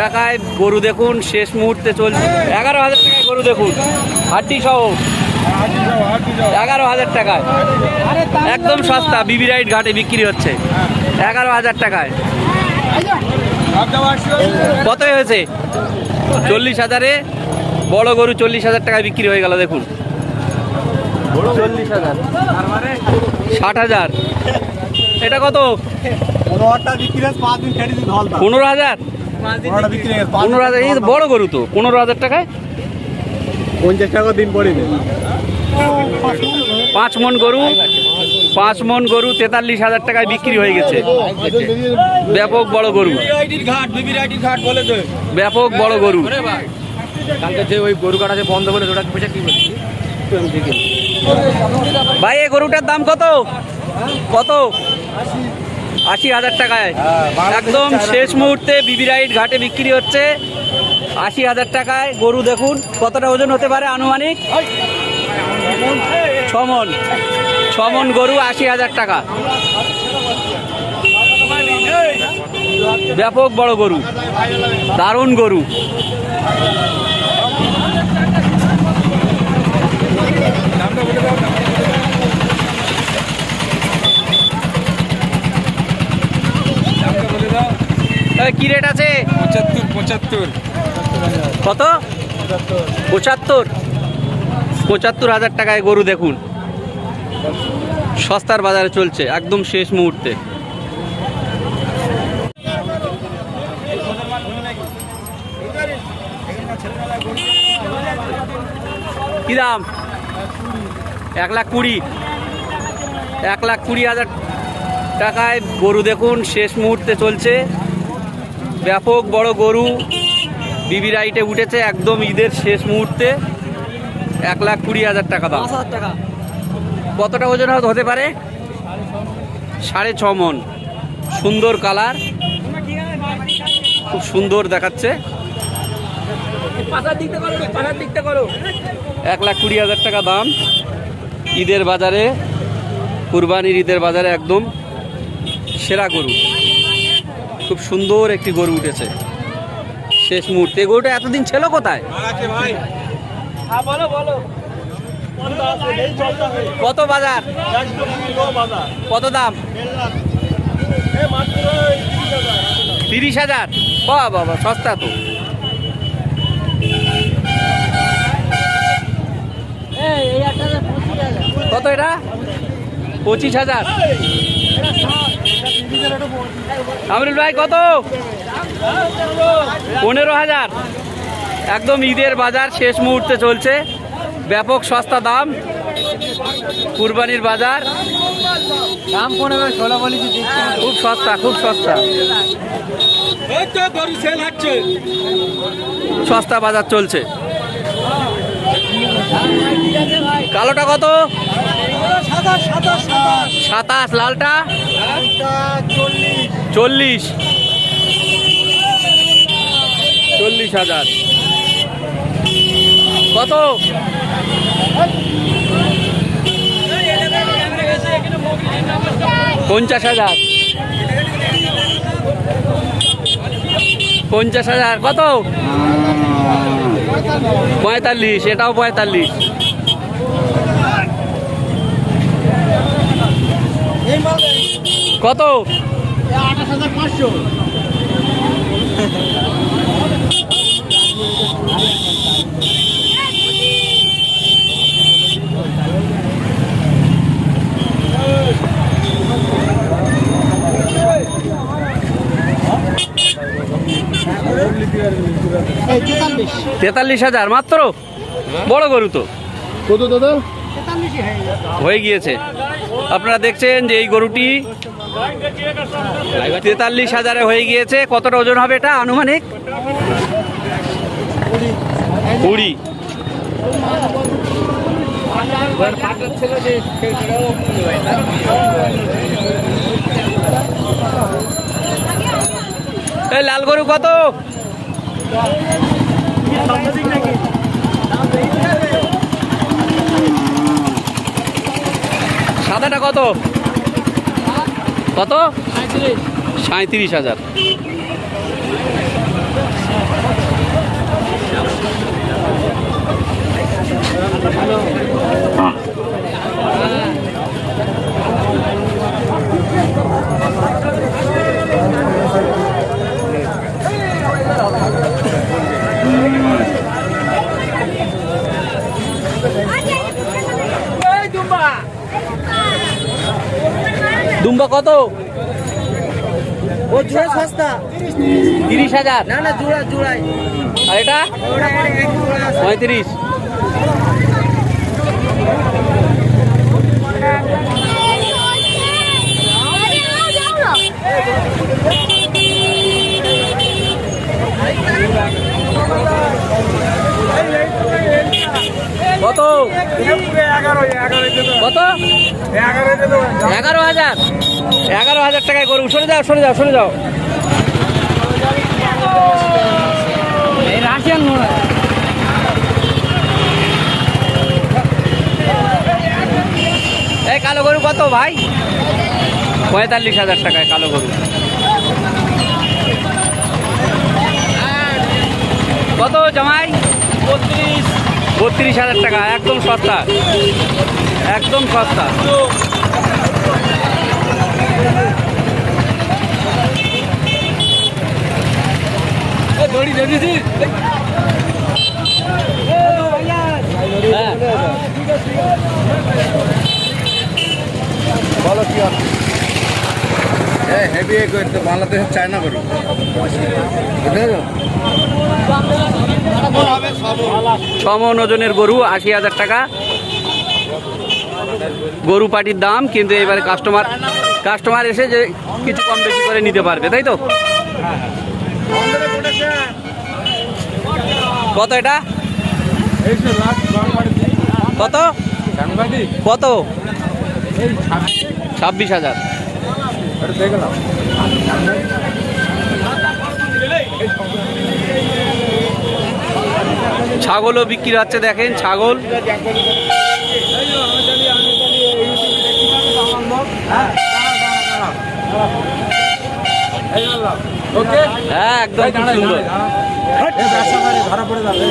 টাকায় গরু দেখুন, শেষ মুহূর্তে চলছে। এগারো হাজার টাকায় গরু দেখুন, হাড্ডি সহ। এগারো হাজার টাকায়। একদম সস্তা, বিবি রাইট ঘাটে বিক্রি হচ্ছে। এগারো হাজার টাকায়। কত হয়েছে? চল্লিশ হাজারে। বড় গরু চল্লিশ হাজার টাকায় বিক্রি হয়ে গেল, দেখুন। চল্লিশ হাজার। ষাট হাজার। এটা কত? পনেরো হাজার? পনেরো হাজার এই বড় গরু তো পনেরো হাজার টাকায়? পঞ্চাশ টাকা দিন পরে পাঁচ মন গরু পাঁচ মন গরু তেতাল্লিশ হাজার টাকায় বিক্রি হয়ে গেছে। ব্যাপক বড় গরু। ঘাট বিবি রাইটির ঘাট বলে তো ব্যাপক বড় গরু। কালকে যে ওই গরু কাটা যে বন্ধ করে ওটা পয়সা কি বলছি ভাই এই গরুটার দাম কত? কত? আশি হাজার টাকায়। একদম শেষ মুহূর্তে বিবি রাইট ঘাটে বিক্রি হচ্ছে। আশি হাজার টাকায়। গরু দেখুন কতটা ওজন হতে পারে আনুমানিক? ছমন। ছমন গরু আশি হাজার টাকা। ব্যাপক বড় গরু। দারুণ গরু। কি রেট আছে? পঁচাত্তর পঁচাত্তর। কত? পঁচাত্তর। পঁচাত্তর হাজার টাকায় গরু দেখুন। সস্তার বাজারে চলছে একদম শেষ মুহূর্তে। কি দাম? এক লাখ কুড়ি। এক লাখ কুড়ি হাজার টাকায় গরু দেখুন শেষ মুহূর্তে চলছে। ব্যাপক বড় গরু বিবি রাইটে উঠেছে একদম ঈদের শেষ মুহূর্তে। এক লাখ কুড়ি হাজার টাকা দাম। কতটা ওজন হতে- হতে পারে? সাড়ে ছ মন। সুন্দর কালার। খুব সুন্দর দেখাচ্ছে। এক লাখ কুড়ি হাজার টাকা দাম। ঈদের বাজারে কুরবানির ঈদের বাজারে একদম সেরা গরু। খুব সুন্দর একটি গরু উঠেছে। শেষ মুহূর্তে। গরুটা এতদিন ছিল কোথায়? কত বাজার? কত দাম? তিরিশ হাজার। বাবা বাবা সস্তা তো। কত এটা? পঁচিশ হাজার। আমরুল ভাই কত? পনেরো হাজার। একদম ঈদের বাজার শেষ মুহূর্তে চলছে। ব্যাপক সস্তা দাম। কুরবানির বাজার। দাম পনেরো ষোলো বলেছি খুব সস্তা খুব সস্তা। সস্তা বাজার চলছে। কালোটা কত? সাতাশ লালটা? চল্লিশ। চল্লিশ হাজার। কত? পঞ্চাশ হাজার। পঞ্চাশ হাজার। কত? পঁয়তাল্লিশ। এটাও পঁয়তাল্লিশ। কত? তেতাল্লিশ হাজার মাত্র? বড় গরু তো। কত দাদা? হয়ে গিয়েছে। আপনারা দেখছেন যে এই গরুটি তেতাল্লিশ হাজারে হয়ে গিয়েছে। কতটা ওজন হবে এটা আনুমানিক? কুড়ি। এই লাল গরু কত? সাদাটা কত? কত সাঁত্রিশ হাজার হ্যাঁ. কত? ও জোড়া সস্তা। তিরিশ হাজার। না না জোড়া জোড়াই। আর এটা? পঁয়ত্রিশ কত এগারো হাজার। এগারো হাজার টাকায় গরু। সরে যাও যাও, সরে যাও। এই কালো গরু কত ভাই? পঁয়তাল্লিশ হাজার টাকায় কালো গরু কত জামাই বত্রিশ বত্রিশ হাজার টাকা একদম সস্তা। একদম সস্তা। হ্যাঁ। বলো কি হেভি বাংলাদেশের চায়না করি বুঝতে ছমন ওজনের গরু, আশি হাজার টাকা। গরু পাটির দাম, কিন্তু এবারে কাস্টমার কাস্টমার এসে যে কিছু কম বেশি করে নিতে পারবে, তাই তো? কত এটা? কত? কত? ছাব্বিশ হাজার। দেখলাম ছাগলও বিক্রি হচ্ছে দেখেন ছাগল। হ্যাঁ একদম খুব সুন্দর। ধরা পড়ে যাবে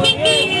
Thank you.